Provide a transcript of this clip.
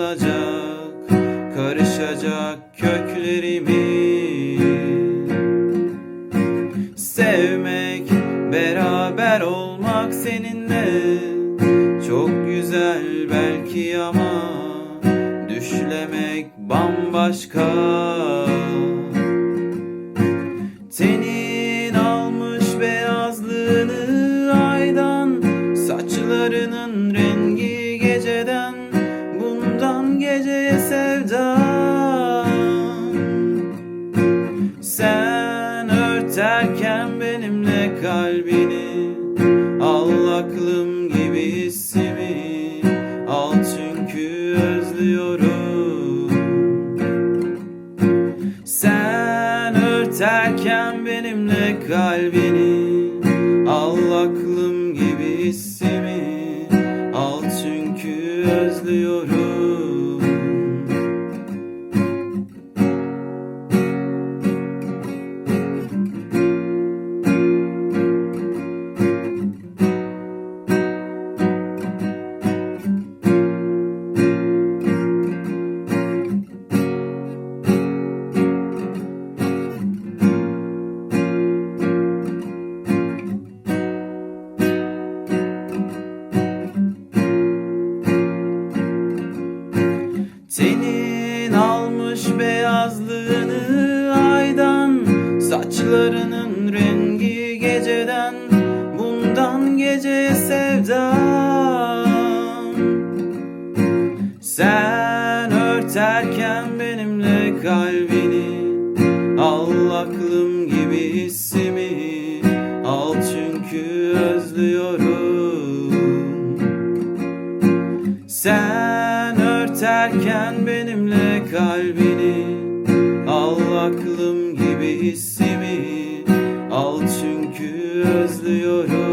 yayılacak Karışacak köklerimiz. Sevmek, beraber olmak seninle Çok güzel belki ama Düşlemek bambaşka. Geceye sevda Sen örterken benimle kalbini Al aklım gibi hissimi. Al çünkü özlüyorum. Sen örterken benimle kalbini Al aklım gibi hissimi. Al çünkü özlüyorum beyazlığını aydan Saçlarının rengi geceden Bundan geceye sevda Sen örterken benimle kalbini Al aklım gibi hissimi Al çünkü özlüyorum. Sen örterken benimle kalbini Al aklım gibi hissimi Al çünkü özlüyorum